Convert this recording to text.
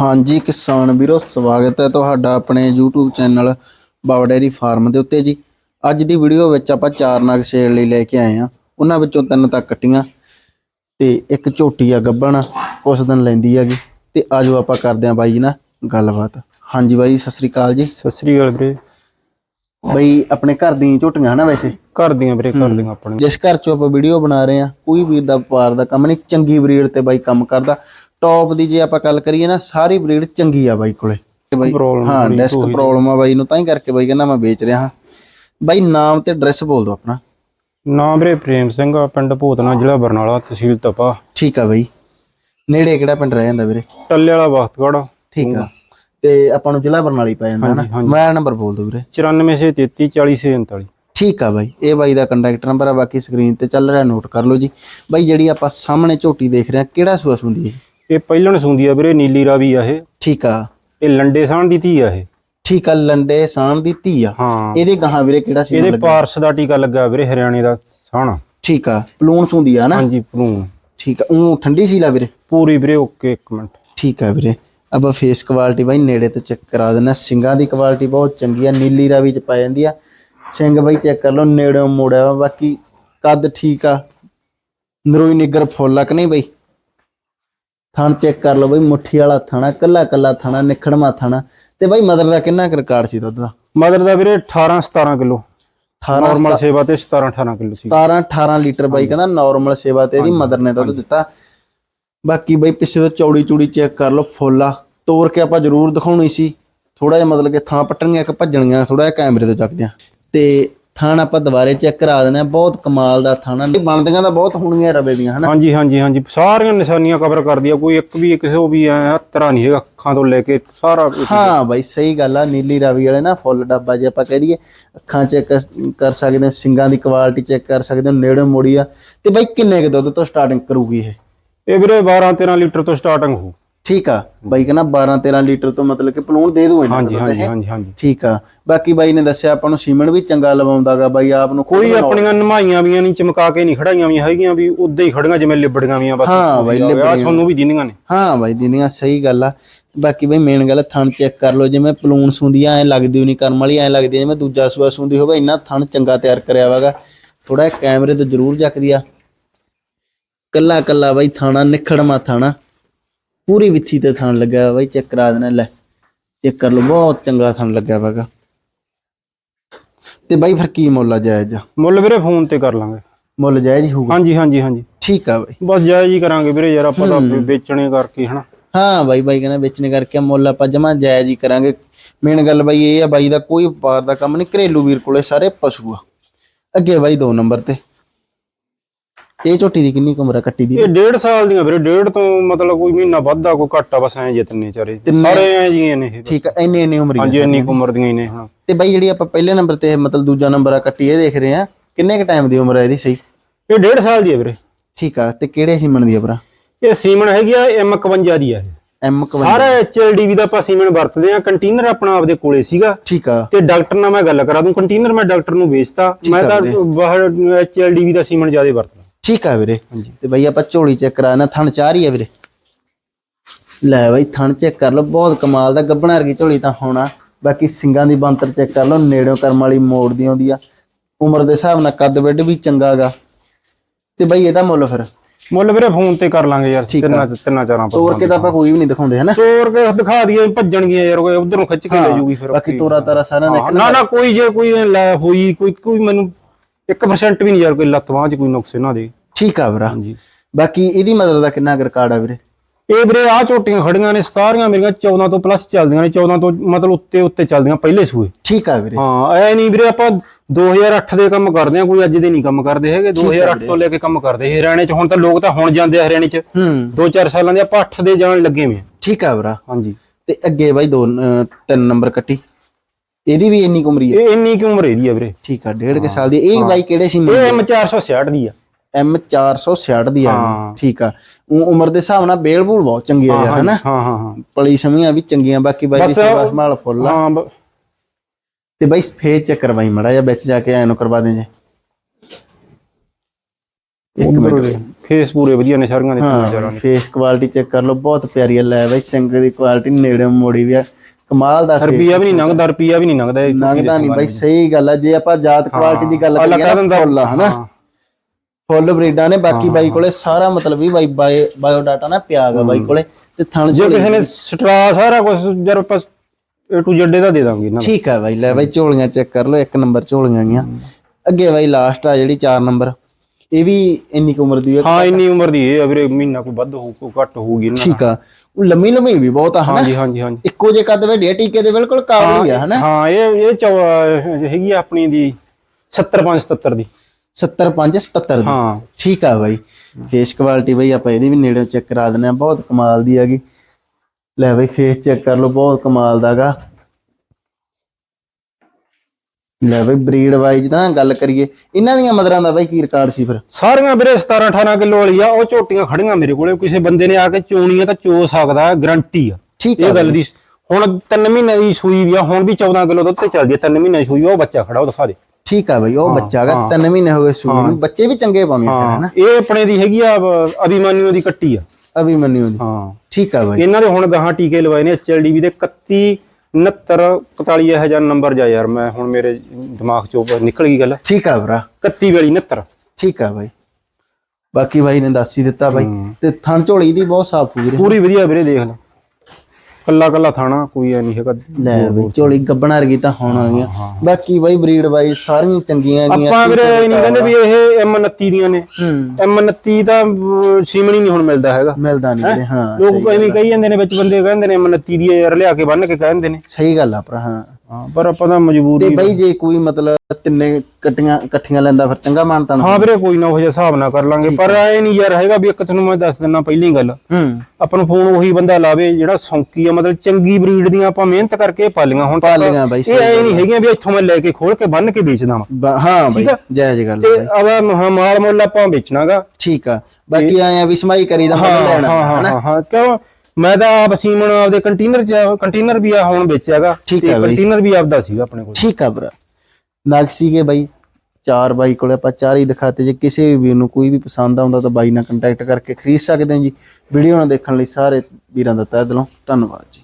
ਹਾਂਜੀ ਕਿਸਾਨ ਵੀਰੋ ਸਵਾਗਤ ਹੈ ਤੁਹਾਡਾ ਆਪਣੇ YouTube channel Baba dairy farm ਦੇ ਉੱਤੇ ਜੀ। ਅੱਜ ਦੀ ਵੀਡੀਓ ਵਿੱਚ ਆਪਾਂ ਚਾਰ ਨਗ ਸੇਲ ਲਈ ਲੈ ਕੇ ਆਏ ਆ ਉਹਨਾਂ ਵਿੱਚੋਂ ਤਿੰਨ ਤਾਂ ਕੱਟੀਆਂ ਤੇ ਇੱਕ ਝੋਟੀ ਆ ਗੱਬਣ ਉਸ ਦਿਨ ਲੈਂਦੀ ਹੈਗੀ। ਤੇ ਆਜੋ ਆਪਾਂ ਕਰਦੇ ਆਂ ਬਾਈ ਜੀ ਨਾਲ ਗੱਲਬਾਤ। ਹਾਂਜੀ ਬਾਈ ਸਤਿ ਸ੍ਰੀ ਅਕਾਲ ਜੀ। ਸਤਿ ਸ੍ਰੀ ਅਕਾਲ ਵੀਰੇ। ਬਾਈ ਆਪਣੇ ਘਰ ਦੀਆਂ ਝੋਟੀਆਂ ਹਨਾ ਵੈਸੇ? ਘਰ ਦੀਆਂ ਵੀਰੇ ਘਰ ਦੀਆਂ ਆਪਣੇ ਜਿਸ ਘਰ ਚੋਂ ਆਪਾਂ ਵੀਡੀਓ ਬਣਾ ਰਹੇ ਆ ਕੋਈ ਵੀਰ ਦਾ ਵਪਾਰ ਦਾ ਕੰਮ ਨਹੀਂ ਚੰਗੀ ਬਰੀਡ ਤੇ ਬਾਈ ਕੰਮ ਕਰਦਾ। ਟੌਪ ਦੀ ਜੇ ਆਪਾਂ ਗੱਲ ਕਰੀਏ ਨਾ ਸਾਰੀ ਬਰੀਡ ਚੰਗੀ ਆ ਬਾਈ ਕੋਲੇ। ਬਾਈ ਹਾਂ ਡੈਸਕ ਪ੍ਰੋਬਲਮ ਆ ਬਾਈ ਨੂੰ ਤਾਂ ਹੀ ਕਰਕੇ ਬਾਈ ਕਹਿੰਦਾ ਮੈਂ ਵੇਚ ਰਿਹਾ ਹਾਂ। ਬਾਈ ਨਾਮ ਤੇ ਐਡਰੈਸ ਬੋਲ ਦਿਓ ਆਪਣਾ। ਨਾਮ ਵੀਰੇ ਪ੍ਰੇਮ ਸਿੰਘ ਆ ਪਿੰਡ ਭੂਤਨਾ ਜ਼ਿਲ੍ਹਾ ਬਰਨਾਲਾ ਤਹਿਸੀਲ ਤਪਾ। ਛਠੀਕ ਆ ਬਾਈ। ਨੇੜੇ ਕਿਹੜਾ ਪਿੰਡ ਰਹਿ ਜਾਂਦਾ ਵੀਰੇ? ਟੱਲੇ ਵਾਲਾ ਬਖਤਗੜ ਠੀਕ ਆ। ਤੇ ਆਪਾਂ ਨੂੰ ਜ਼ਿਲ੍ਹਾ ਬਰਨਾਲੀ ਪੈ ਜਾਂਦਾ ਨਾ ਹਾਂਜੀ। ਮੋਬਾਈਲ ਨੰਬਰ ਬੋਲ ਦਿਓ ਵੀਰੇ। 9433 4039 ਠੀਕ ਆ ਬਾਈ। ਇਹ ਬਾਈ ਦਾ ਕੰਟੈਕਟ ਨੰਬਰ ਆ ਬਾਕੀ ਸਕਰੀਨ ਤੇ ਚੱਲ ਰਿਹਾ ਨੋਟ ਕਰ ਲਓ ਜੀ। ਬਾਈ ਜਿਹੜੀ ਆਪਾਂ ਸਾਹਮਣੇ ਝੋਟੀ ਦੇਖ ਰਹੇ ਆ ਕਿਹੜਾ ਸੂਆ ਸੁੰਦੀ ਹੈ? ਇਹ ਪਹਿਲਣ ਸੁੰਦੀ ਆ ਵੀਰੇ ਨੀਲੀ ਰਾਵੀ ਆ ਇਹ। ਠੀਕ ਆ। ਇਹ ਲੰਡੇ ਸਾਣ ਦੀ ਧੀ ਆ ਇਹ। ਠੀਕ ਆ ਲੰਡੇ ਸਾਣ ਦੀ ਧੀ ਆ। ਹਾਂ। ਇਹਦੇ ਗਾਹਾਂ ਵੀਰੇ ਕਿਹੜਾ ਸੀ ਇਹਦੇ ਪਾਰਸ ਦਾ ਟੀਕਾ ਲੱਗਾ ਵੀਰੇ ਹਰਿਆਣੇ ਦਾ ਸਾਣ ਠੀਕ ਆ ਪਲੂਣ ਸੁੰਦੀ ਆ ਨਾ? ਹਾਂਜੀ ਭਰੂ ਠੀਕ ਆ ਉਹ ਠੰਡੀ ਸੀ ਲਾ ਵੀਰੇ? ਪੂਰੀ ਵੀਰੇ ਓਕੇ ਇੱਕ ਮਿੰਟ। ਠੀਕ ਆ ਵੀਰੇ। ਆਪਾਂ ਫੇਸ ਕੁਆਲਿਟੀ ਬਾਈ ਨੇੜੇ ਤੋਂ ਚੈੱਕ ਕਰਾ ਦਿੰਨਾ ਸਿੰਗਾਂ ਦੀ ਕੁਆਲਿਟੀ ਬਹੁਤ ਚੰਗੀ ਆ ਨੀਲੀ ਰਾਵੀ ਚ ਪਾ ਜਾਂਦੀ ਆ। ਸਿੰਘ ਬਾਈ ਚੈੱਕ ਕਰ ਲਓ ਨੇੜੋਂ ਮੋੜਿਆ ਬਾਕੀ ਕੱਦ ਠੀਕ ਆ। ਨਰੋਈ ਨਿੱਗਰ ਫੁੱਲ ਆ ਕਿ ਨਹੀਂ ਬਾਈ? ਥਣ ਚੈੱਕ ਕਰ ਲਓ ਬਾਈ ਮੁੱਠੀ ਵਾਲਾ ਥਣਾ ਕੱਲਾ ਕੱਲਾ ਥਣਾ ਨਿਖੜਮਾ ਥਣਾ। ਤੇ ਬਾਈ ਮਦਰ ਦਾ ਕਿੰਨਾ ਕੁ ਰਿਕਾਰਡ ਸੀ ਦੁੱਧ ਦਾ? ਮਦਰ ਦਾ ਵੀਰੇ 18 17 ਕਿਲੋ। 18 ਨਾਰਮਲ ਸੇਵਾ ਤੇ 17 18 ਕਿਲੋ ਸੀ। 17 18 ਲੀਟਰ ਬਾਈ ਕਹਿੰਦਾ ਨਾਰਮਲ ਸੇਵਾ ਤੇ ਇਹਦੀ ਮਦਰ ਨੇ ਦੁੱਧ ਦਿੱਤਾ। ਬਾਕੀ ਬਾਈ ਪਿੱਛੇ ਤੋਂ ਚੌੜੀ ਚੂੜੀ ਚੈੱਕ ਕਰ ਲਓ ਫੁੱਲਾ। ਤੋੜ ਕੇ ਆਪਾਂ ਜ਼ਰੂਰ ਦਿਖਾਉਣੀ ਸੀ। ਥੋੜਾ ਜਿਹਾ ਮਤਲਬ ਕਿ ਥਾਂ ਪੱਟਣੀਆਂ ਕਿ ਭੱਜਣੀਆਂ ਥੋੜਾ ਜਿਹਾ ਕੈਮਰੇ ਤੋਂ ਚੱਕਦੇ ਆ ਤੇ ਥਾਣ ਆਪਾਂ ਦੁਬਾਰੇ ਚੈੱਕ ਕਰਾ ਦਿੰਦੇ ਆ ਬਹੁਤ ਕਮਾਲ ਦਾ ਥਾਣਾ। ਬਣਦੀਆਂ ਤਾਂ ਬਹੁਤ ਹੋਣਗੀਆਂ ਰਵੇ ਦੀਆਂ ਹਨਾ? ਹਾਂਜੀ ਹਾਂਜੀ ਹਾਂਜੀ। ਸਾਰੀਆਂ ਨਿਸ਼ਾਨੀਆਂ ਕਵਰ ਕਰਦੀ ਆ। ਕੋਈ ਇੱਕ ਵੀ ਕਿਸੇ ਉਹ ਵੀ ਐ ਤਰ੍ਹਾਂ ਨਹੀਂ ਹੈਗਾ ਅੱਖਾਂ ਤੋਂ ਲੈ ਕੇ ਸਾਰਾ ਹਾਂ। ਬਾਈ ਸਹੀ ਗੱਲ ਆ। ਨੀਲੀ ਰਾਵੀ ਵਾਲੇ ਨਾ ਫੁੱਲ ਡੱਬਾ ਜੇ ਆਪਾਂ ਕਹਿ ਦਈਏ ਅੱਖਾਂ ਚੈੱਕ ਕਰ ਸਕਦੇ ਹੋ ਸਿੰਗਾਂ ਦੀ ਕੁਆਲਿਟੀ ਚੈੱਕ ਕਰ ਸਕਦੇ ਹੋ ਨੇੜੇ ਮੋੜੀ ਆ। ਤੇ ਬਾਈ ਕਿੰਨੇ ਕੁ ਦੁੱਧ ਤੋਂ ਸਟਾਰਟਿੰਗ ਕਰੂਗੀ ਇਹ? ਇਹ ਵੀਰੇ 12 13 ਲੀਟਰ ਤੋਂ ਸਟਾਰਟਿੰਗ ਹੋ ਠੀਕ ਆ। ਬਾਈ ਕਹਿੰਦਾ 12 13 ਲੀਟਰ ਤੋਂ ਮਤਲਬ ਕਿ ਪਲੂਣ ਦੇ ਦੂ ਇਹਨਾਂ ਹਾਂਜੀ ਨੂੰ ਹਾਂਜੀ ਹਾਂਜੀ ਹਾਂਜੀ। ਠੀਕ ਆ। ਬਾਕੀ ਬਾਈ ਨੇ ਦੱਸਿਆ ਆਪਾਂ ਨੂੰ ਸੀਮਨ ਵੀ ਚੰਗਾ ਲਵਾਉਂਦਾਗਾ ਬਾਈ ਆਪ ਨੂੰ ਕੋਈ ਆਪਣੀਆਂ ਨਮਾਈਆਂ ਵੀਆਂ ਨਹੀਂ ਚਮਕਾ ਕੇ ਨਹੀਂ ਖੜਾਈਆਂ ਵੀ ਹੈਗੀਆਂ ਵੀ ਉਦਾਂ ਹੀ ਖੜੀਆਂ ਜਿਵੇਂ ਲਿਬੜੀਆਂ ਵੀਆਂ ਬਸ। ਹਾਂ ਬਾਈ, ਆ ਤੁਹਾਨੂੰ ਵੀ ਦਿੰਦੀਆਂ ਨੇ। ਹਾਂ ਬਾਈ ਦੀਦੀਆਂ ਸਹੀ ਗੱਲ ਆ। ਬਾਕੀ ਬਈ ਮੇਨ ਗੱਲ ਥਣ ਚੈੱਕ ਕਰ ਲਓ ਜਿਵੇਂ ਪਲੂਣ ਸੁੰਦੀਆਂ ਐ ਲੱਗਦੀ ਨਹੀਂ ਕਰਮ ਵਾਲੀ ਐ ਲੱਗਦੀ ਜਿਵੇਂ ਦੂਜਾ ਸੂਆ ਸੁੰਦੀ ਹੋਵੇ ਇੰਨਾ ਥਣ ਚੰਗਾ ਤਿਆਰ ਕਰਿਆ ਵਾਗਾ ਥੋੜਾ ਕੈਮਰੇ ਤੋਂ ਜ਼ਰੂਰ ਜੱਕਦੀ ਆ। ਕੱਲਾ ਕੱਲਾ ਬਾਈ ਥਾਣਾ ਨਿਖੜਮਾ ਥਾਣਾ। ਪੂਰੀ ਵਿੱਥੀ ਤੇ ਥਣ ਲੱਗਾ ਬਾਈ ਚੈੱਕ ਕਰਾ ਦੇਣਾ ਲੈ। ਚੈੱਕ ਕਰ ਲਓ ਬਹੁਤ ਚੰਗਾ ਥਣ ਲੱਗਿਆ ਵਾਗਾ ਤੇ ਬਾਈ ਫਿਰ ਕੀ ਮੁੱਲ ਆ ਜਾਇਜ਼? ਆ? ਮੁੱਲ ਵੀਰੇ ਫੋਨ ਤੇ ਕਰ ਲਾਂਗੇ। ਮੁੱਲ ਜਾਇਜ਼ ਹੀ ਹੋਊਗਾ? ਹਾਂਜੀ ਹਾਂਜੀ ਹਾਂਜੀ। ਠੀਕ ਆ ਬਾਈ। ਬਸ ਜਾਇਜ਼ ਹੀ ਕਰਾਂਗੇ ਵੀਰੇ ਯਾਰ ਆਪਾਂ ਤਾਂ ਵੇਚਣੇ ਕਰਕੇ ਹਨਾ। ਹਾਂ ਬਾਈ ਬਾਈ ਕਹਿੰਦਾ ਵੇਚਣੇ ਕਰਕੇ ਮੁੱਲ ਆਪਾਂ ਜਮਾ ਜਾਇਜ਼ ਹੀ ਕਰਾਂਗੇ। ਮੇਨ ਗੱਲ ਬਾਈ ਇਹ ਆ ਬਾਈ ਦਾ ਕੋਈ ਵਪਾਰ ਦਾ ਕੰਮ ਨਹੀਂ ਘਰੇਲੂ ਵੀਰ ਕੋਲੇ ਸਾਰੇ ਪਸ਼ੂ ਆ। ਅੱਗੇ ਬਾਈ ਦੋ ਨੰਬਰ ਤੇ। ਇਹ ਝੋਟੀ ਦੀ ਕਿੰਨੀ ਕੁ ਉਮਰ ਆ? ਕੱਟੀ ਦੀ? ਇਹ ਡੇਢ ਸਾਲ ਦੀਆਂ ਵੀਰੇ ਡੇਢ ਤੋਂ ਮਤਲਬ ਕੋਈ ਮਹੀਨਾ ਵੱਧਾ ਕੋਈ ਘੱਟਾ ਬਸ ਐ ਜਿਤਨੇ ਚਾਰੇ। ਸਾਰੇ ਐ ਜੀਆਂ ਨੇ ਇਹ। ਠੀਕ ਆ ਇੰਨੇ ਇੰਨੇ ਉਮਰ ਹੀ ਹਾਂਜੀ ਇੰਨੀ ਕੁ ਉਮਰ ਦੀਆਂ ਨੇ ਹੁਣ ਤੇ ਬਾਈ ਜਿਹੜੀ ਆਪਾਂ ਪਹਿਲੇ ਨੰਬਰ ਤੇ ਮਤਲਬ ਦੂਜਾ ਨੰਬਰ ਆ ਕੱਟੀ ਇਹ ਦੇਖ ਰਹੇ ਆ। ਕਿੰਨੇ ਕ ਟਾਈਮ ਦੀ ਉਮਰ ਆ ਇਹਦੀ ਸਹੀ? ਇਹ ਡੇਢ ਸਾਲ ਦੀ ਹੈ ਵੀਰੇ। ਠੀਕ ਆ ਤੇ ਕਿਹੜੇ ਸੀਮਨ ਦੀ ਆ ਭਰਾ? ਇਹ ਸੀਮਨ ਹੈਗੀ ਆ M51 ਦੀ ਆ ਇਹ। ਐਮ ਸਾਰਾ HLDV ਦਾ ਆਪਾਂ ਸੀਮਨ ਵਰਤਦੇ ਆ ਕੰਟੇਨਰ ਆਪਣਾ ਆਪਦੇ ਕੋਲੇ ਸੀਗਾ। ਠੀਕ ਆ। ਤੇ ਡਾਕਟਰ ਨਾਲ ਮੈਂ ਗੱਲ ਕਰਾ ਦੂੰ ਕੰਟੇਨਰ ਮੈਂ ਡਾਕਟਰ ਨੂੰ ਵੇਚਤਾ। ਮੈਂ ਤਾਂ ਬਾਹਰ HLDV ਦਾ ਸੀਮਨ ਜ਼ਿਆਦਾ ਵਰਤਦਾ। ਠੀਕ ਆ ਵੀਰੇ। ਤੇ ਬਈ ਆਪਾਂ ਝੋਲੀ ਚੈੱਕ ਕਰਾਣਾ ਥਣ ਚਾਰ ਹੀ ਆ ਵੀਰੇ। ਲੈ ਬਈ ਥਣ ਚੈੱਕ ਕਰ ਲਓ ਬਹੁਤ ਕਮਾਲ ਦਾ ਗੱਬਣਾ ਵਰਗੀ ਝੋਲੀ ਤਾਂ ਹੋਣਾ। ਬਾਕੀ ਸਿੰਗਾਂ ਦੀ ਬੰਤਰ ਚੈੱਕ ਕਰ ਲਓ ਨੇੜੋਂ ਕਰਮ ਵਾਲੀ ਮੋੜ ਦੀ ਆਉਂਦੀ ਆ। ਉਮਰ ਦੇ ਹਿਸਾਬ ਨਾਲ ਕੱਦ ਵੱਡ ਵੀ ਚੰਗਾਗਾ ਤੇ ਬਈ ਇਹਦਾ ਮੁੱਲ ਫਿਰ? ਮੁੱਲ ਵੀਰੇ ਫੋਨ ਤੇ ਕਰ ਲਾਂਗੇ ਯਾਰ ਤਿੰਨਾਂ ਤਿੰਨਾਂ ਚਾਰਾਂ ਪਰ ਤੋਰ ਕੇ ਤਾਂ ਆਪਾਂ ਕੋਈ ਵੀ ਨਹੀਂ ਦਿਖਾਉਂਦੇ ਹਨਾ? ਤੋਰ ਕੇ ਦਿਖਾ ਦਈਏ ਭੱਜਣਗੀਆਂ ਯਾਰ ਕੋਈ ਉਧਰੋਂ ਖਿੱਚ ਕੇ ਲੈ ਜੂਗੀ ਫਿਰ ਬਾਕੀ ਤੋਰਾ ਤਾਰਾ ਸਾਰਿਆਂ ਦਾ ਹਾਂ, ਨਾ ਨਾ ਕੋਈ ਜੇ ਕੋਈ ਲੈ ਹੋਈ ਕੋਈ ਕੋਈ ਮੈਨੂੰ 1% ਵੀ ਨਹੀਂ ਯਾਰ ਕੋਈ ਲੱਤ ਬਾਂਹ 'ਚ ਕੋਈ ਨੁਕਸ ਇਹਨਾਂ ਦੇ। ਠੀਕ ਆ ਵੀਰਾ ਹਾਂਜੀ। ਬਾਕੀ ਇਹਦੀ ਮਦਦ ਦਾ ਕਿੰਨਾ ਰਿਕਾਰਡ ਆ ਵੀਰੇ? ਇਹ ਵੀਰੇ ਆ ਝੋਟੀਆਂ ਖੜੀਆਂ ਨੇ ਸਾਰੀਆਂ ਮੇਰੀਆਂ 14 ਤੋਂ ਪਲੱਸ ਚੱਲਦੀਆਂ ਨੇ 14 ਤੋਂ ਮਤਲਬ ਉੱਤੇ ਉੱਤੇ ਚੱਲਦੀਆਂ ਪਹਿਲੇ ਸੂਏ। ਠੀਕ ਆ ਵੀਰੇ। ਹਾਂ ਐ ਨਹੀਂ ਵੀਰੇ ਆਪਾਂ 2008 ਦੇ ਕੰਮ ਕਰਦੇ ਆ ਕੋਈ ਅੱਜ ਦੇ ਨਹੀਂ ਕੰਮ ਕਰਦੇ ਹੈਗੇ 2008 ਤੋਂ ਲੈ ਕੇ ਕੰਮ ਕਰਦੇ। ਹਰਿਆਣੇ 'ਚ ਹੁਣ ਤਾਂ ਲੋਕ ਤਾਂ ਹੁਣ ਜਾਂਦੇ ਆ ਹਰਿਆਣੇ 'ਚ। ਹੂੰ। 2-4 ਸਾਲਾਂ ਦੇ ਆਪਾਂ 8 ਦੇ ਜਾਣ ਲੱਗੇ ਵੇ ਠੀਕ ਆ ਵੀਰਾ ਹਾਂਜੀ। ਤੇ ਅੱਗੇ ਬਾਈ ਦੋ ਤਿੰਨ ਨੰਬਰ ਕੱਟੀ। ਇਹਦੀ ਵੀ ਇੰਨੀ ਕੁ ਉਮਰ ਹੀ ਆ। ਇਹ ਇੰਨੀ ਕਿ ਉਮਰ ਇਹਦੀ ਆ ਵੀਰੇ। ਠੀਕ ਆ ਡੇਢ ਕੇ ਸਾਲ ਦੀ। ਇਹ ਬਾਈ ਕਿਹੜੇ ਸੀ ਇਹ M466 ਦੀ ਆ। ਐਮ 466 ਦੀ ਆ। ਗਈ। ਠੀਕ ਆ। ਉਹ ਉਮਰ ਦੇ ਹਿਸਾਬ ਨਾਲ ਬੇਲ ਬੂਲ ਬਹੁਤ ਚੰਗੀ ਆ ਯਾਰ ਹਨਾ? ਹਾਂ ਹਾਂ ਹਾਂ। ਪਲੀ ਸਮੀਆਂ ਵੀ ਚੰਗੀਆਂ ਬਾਕੀ ਬਾਈ ਦੀ ਸੇਵਾ ਸੰਭਾਲ ਫੁੱਲ ਆ। ਤੇ ਬਾਈ ਫੇਰ ਚੈੱਕ ਕਰਵਾਈ ਮੜਾ ਜਾਂ ਵਿੱਚ ਜਾ ਕੇ ਐ ਨੂੰ ਕਰਵਾ ਦੇ ਜੇ। ਇੱਕ ਮਿੰਟ। ਫੇਸ ਪੂਰੇ ਵਧੀਆ ਨੇ ਸਾਰੀਆਂ ਦੇ ਹਾਂ ਦੇ। ਫੇਸ ਕੁਆਲਿਟੀ ਚੈੱਕ ਕਰ ਲਓ ਬਹੁਤ ਪਿਆਰੀ ਲੈ ਬਾਈ ਸਿੰਘ ਦੀ ਕੁਆਲਿਟੀ ਨੇੜੇ ਮੋੜੀ ਵੀ ਆ। ਕਮਾਲ ਦਾ ਰੁਪਈਆ ਵੀ ਨਹੀਂ ਲੰਘਦਾ ਰੁਪਈਆ ਵੀ ਨਹੀਂ ਲੰਘਦਾ ਨੰਗਦਾ ਨਹੀਂ ਬਾਈ ਸਹੀ ਗੱਲ ਆ ਜੇ ਆਪਾਂ ਜਾਤ ਕੁਆਲਿਟੀ ਦੀ ਗੱਲ ਕਰੀਏ ਨਾ ਫੁੱਲ ਹਨਾ। ਫੁੱਲ ਬਰੀਡਾਂ ਨੇ ਬਾਕੀ ਬਾਈ ਕੋਲੇ ਸਾਰਾ ਮਤਲਬ ਵੀ ਬਾਈ ਬਾਇਓ ਡਾਟਾ ਨਾ ਪਿਆ ਗਾ ਬਾਈ ਕੋਲੇ ਤੇ ਥਣ ਜੇ ਕਿਸੇ ਨੇ ਸਟਰਾ ਸਾਰਾ ਕੁਝ ਜਰ ਆਪਾਂ ਏ ਟੂ ਜ਼ੈਡ ਦਾ ਦੇ ਦਾਂਗੇ ਨੂੰ। ਠੀਕ ਆ ਬਾਈ ਲੈ ਬਾਈ ਝੋਲੀਆਂ ਚੈੱਕ ਕਰ ਲਓ ਇੱਕ ਨੰਬਰ ਝੋਲੀਆਂ ਗੀਆਂ ਅੱਗੇ ਬਾਈ ਲਾਸਟ ਆ ਜਿਹੜੀ 4 ਨੰਬਰ। ਇਹ ਵੀ ਇੰਨੀ ਕੁ ਉਮਰ ਦੀ ਹੈ? ਹਾਂ ਇੰਨੀ ਉਮਰ ਦੀ ਆ ਵੀਰੇ ਮਹੀਨਾ ਕੋਈ ਵੱਧ ਹੋਊ ਕੋਈ ਘੱਟ ਹੋਊਗੀ ਇਹਨਾਂ ਠੀਕ ਆ। ਉਹ ਲੰਮੀ ਲੰਮੀ ਵੀ ਬਹੁਤ ਆ ਹਨਾ? ਹਾਂਜੀ ਹਾਂਜੀ ਹਾਂਜੀ। ਇੱਕੋ ਜੇ ਕੱਦ ਵੱਡੇ ਟੀਕੇ ਦੇ ਬਿਲਕੁਲ ਕਾਬਲ ਹੀ ਆ ਹਨਾ? ਹਾਂ ਇਹ ਇਹ ਹੈਗੀ ਆਪਣੀ ਦੀ 75 77 ਦੀ। 75 77 ਦੀ। ਹਾਂ। ਠੀਕ ਆ ਬਾਈ। ਫੇਸ ਕੁਆਲਿਟੀ ਬਾਈ ਆਪਾਂ ਇਹਦੀ ਵੀ ਨੇੜੇ ਚੈੱਕ ਕਰਾ ਦਿੰਦੇ ਆ ਬਹੁਤ ਕਮਾਲ ਦੀ ਹੈਗੀ। ਲੈ ਬਾਈ ਫੇਸ ਚੈੱਕ ਕਰ ਲਓ। ਬਹੁਤ ਕਮਾਲ ਦਾਗਾ ਲੈ ਬਾਈ ਬਰੀਡ ਵਾਈਜ਼ ਤਾਂ ਗੱਲ ਕਰੀਏ। ਇਹਨਾਂ ਦੀਆਂ ਮਦਰਾਂ ਦਾ ਬਾਈ ਕੀ ਰਿਕਾਰਡ ਸੀ ਫਿਰ? ਸਾਰੀਆਂ ਵੀਰੇ 17 18 ਕਿਲੋ ਵਾਲੀ ਆ। ਉਹ ਝੋਟੀਆਂ ਖੜੀਆਂ ਮੇਰੇ ਕੋਲੇ। ਕਿਸੇ ਬੰਦੇ ਨੇ ਆ ਕੇ ਚੋਣੀਆਂ ਤਾਂ ਚੋ ਸਕਦਾ ਗਰੰਟੀ ਆ। ਠੀਕ ਇਹ ਗੱਲ ਦੀ। ਹੁਣ 3 ਮਹੀਨੇ ਦੀ ਸੂਈ ਵੀ ਆ। ਹੁਣ ਵੀ 14 ਕਿਲੋ ਦੁੱਧ ਤੇ ਚੱਲਦੀ ਆ। 3 ਮਹੀਨੇ ਦੀ ਸੂਈ ਉਹ ਬੱਚਾ ਖੜਾ ਉਹ ਦਿਖਾ ਦੇ। ਠੀਕ ਆ ਬਾਈ ਉਹ ਬੱਚਾ ਹੈਗਾ ਤਿੰਨ ਮਹੀਨੇ ਹੋ ਗਏ ਸੂਈ ਨੂੰ ਬੱਚੇ ਵੀ ਚੰਗੇ ਪਾਉਂਦੇ ਫਿਰ ਹਨਾ? ਇਹ ਆਪਣੇ ਦੀ ਹੈਗੀ ਆ ਅਭਿਮਾਨਿਓ ਦੀ ਕੱਟੀ ਆ। ਅਭੀ ਮੰਨਿਓ ਦੀ। ਹਾਂ। ਠੀਕ ਆ ਬਾਈ। ਇਹਨਾਂ ਦੇ ਹੁਣ ਗਾਹਾਂ ਟੀਕੇ ਲਵਾਏ ਨੇ ਐਚਐਲਡੀਵੀ ਦੇ 31 69 41 ਇਹ ਨੰਬਰ ਜਾ ਯਾਰ ਮੈਂ ਹੁਣ ਮੇਰੇ ਦਿਮਾਗ ਚੋਂ ਨਿਕਲ ਗਈ ਗੱਲ। ਠੀਕ ਆ ਭਰਾ। 31 ਵਾਲੀ 69 ਠੀਕ ਆ ਬਾਈ। ਬਾਕੀ ਬਾਈ ਨੇ ਦੱਸ ਹੀ ਦਿੱਤਾ ਬਾਈ। ਤੇ ਥਣ ਝੋਲੀ ਦੀ ਬਹੁਤ ਸਾਫ਼ ਪੂਰੀ। ਪੂਰੀ ਵਧੀਆ ਵੀਰੇ ਦੇਖ ਲੈ। ਕੱਲਾ ਕੱਲਾ ਥਾਣਾ ਕੋਈ ਐ ਨਹੀਂ ਹੈਗਾ ਲੈ ਬਈ ਝੋਲੀ ਗੱਬਣਾ ਰਗੀ ਤਾਂ ਹੁਣ ਆ ਗਈਆਂ। ਬਾਕੀ ਬਾਈ ਬਰੀਡ ਬਾਈ ਸਾਰੀਆਂ ਚੰਗੀਆਂ ਗਈਆਂ ਆਪਾਂ ਵੀਰੇ ਇਹ ਨਹੀਂ ਕਹਿੰਦੇ ਵੀ ਇਹ M29 ਦੀਆਂ ਨੇ। ਹੂੰ। M29 ਤਾਂ ਅਹ, ਸੀਮਣੀ ਨਹੀਂ ਹੁਣ ਮਿਲਦਾ ਹੈਗਾ। ਮਿਲਦਾ ਨਹੀਂ ਵੀਰੇ ਹਾਂ ਲੋਕ ਐਵੇਂ ਕਹੀ ਜਾਂਦੇ ਨੇ ਵਿੱਚ ਬੰਦੇ ਕਹਿੰਦੇ ਨੇ M29 ਦੀ ਯਾਰ ਲਿਆ ਕੇ ਬੰਨ ਕੇ ਕਹਿੰਦੇ ਨੇ। ਸਹੀ ਗੱਲ ਆ ਭਰਾ ਹਾਂ। ਹਾਂ ਪਰ ਆਪਾਂ ਤਾਂ ਮਜਬੂਰ ਤੇ ਬਾਈ ਜੇ ਕੋਈ ਮਤਲਬ ਤਿੰਨੇ ਕੱਟੀਆਂ ਇਕੱਠੀਆਂ ਲੈਂਦਾ ਫਿਰ ਚੰਗਾ ਮਾਨਤਾਨ ਹਾਂ ਵੀਰੇ ਕੋਈ ਨਾ ਉਹ ਜਿਹਾ ਹਿਸਾਬ ਨਾ ਕਰ ਲਾਂਗੇ। ਪਰ ਐ ਨਹੀਂ ਯਾਰ ਹੈਗਾ ਵੀ ਇੱਕ ਤੁਹਾਨੂੰ ਮੈਂ ਦੱਸ ਦਿੰਦਾ ਪਹਿਲੀ ਗੱਲ। ਹੂੰ। ਆਪਾਂ ਨੂੰ ਫੋਨ ਉਹੀ ਬੰਦਾ ਲਾਵੇ ਜਿਹੜਾ ਸੌਂਕੀ ਆ ਮਤਲਬ ਚੰਗੀ ਬਰੀਡ ਦੀਆਂ ਆਪਾਂ ਮਿਹਨਤ ਕਰਕੇ ਪਾਲੀਆਂ। ਹੁਣ। ਪਾਲੀਆਂ ਬਾਈ, ਇਹ ਐ ਨਹੀਂ ਹੈਗੀਆਂ ਵੀ ਇੱਥੋਂ ਮੈਂ ਲੈ ਕੇ ਖੋਲ ਕੇ ਬੰਨ ਕੇ ਵੇਚਦਾ ਵਾਂ। ਹਾਂ ਬਾਈ ਜਾਇਜ਼ ਗੱਲ ਤੇ ਆਵਾ ਮਾਲ ਮੁੱਲ ਆਪਾਂ ਵੇਚਣਾਗਾ। ਠੀਕ ਆ। ਬਾਕੀ ਆਏ ਆ ਵੀ ਸਮਾਈ ਕਰੀਦਾ ਹਾਂ ਹਾਂ ਹਾਂ। ਕਿਉਂ? ਮੈਂ ਤਾਂ ਆਪ ਸੀਮਨ ਆਪਦੇ ਕੰਟੇਨਰ ਚ ਕੰਟੇਨਰ ਵੀ ਆ ਹੁਣ ਵੇਚਿਆਗਾ ਠੀਕ ਹੈ ਬਾਈ। ਕੰਟੇਨਰ ਵੀ ਆਪਦਾ ਸੀਗਾ ਆਪਣੇ ਕੋਲ। ਠੀਕ ਆ ਭਰਾ। ਨਾਗਸੀ ਕੇ ਬਾਈ ਚਾਰ ਬਾਈ ਕੋਲੇ ਆਪਾਂ ਚਾਰ ਹੀ ਦਿਖਾਤੇ। ਜੇ ਕਿਸੇ ਵੀ ਵੀਰ ਨੂੰ ਕੋਈ ਵੀ ਪਸੰਦ ਆਉਂਦਾ ਤਾਂ ਬਾਈ ਨਾਲ ਕੰਟੈਕਟ ਕਰਕੇ ਖਰੀਦ ਸਕਦੇ ਹੋ ਜੀ। ਵੀਡੀਓ ਨੂੰ ਦੇਖਣ ਲਈ ਸਾਰੇ ਵੀਰਾਂ ਦਾ ਤਹਿ ਦਿਲੋਂ। ਧੰਨਵਾਦ ਜੀ।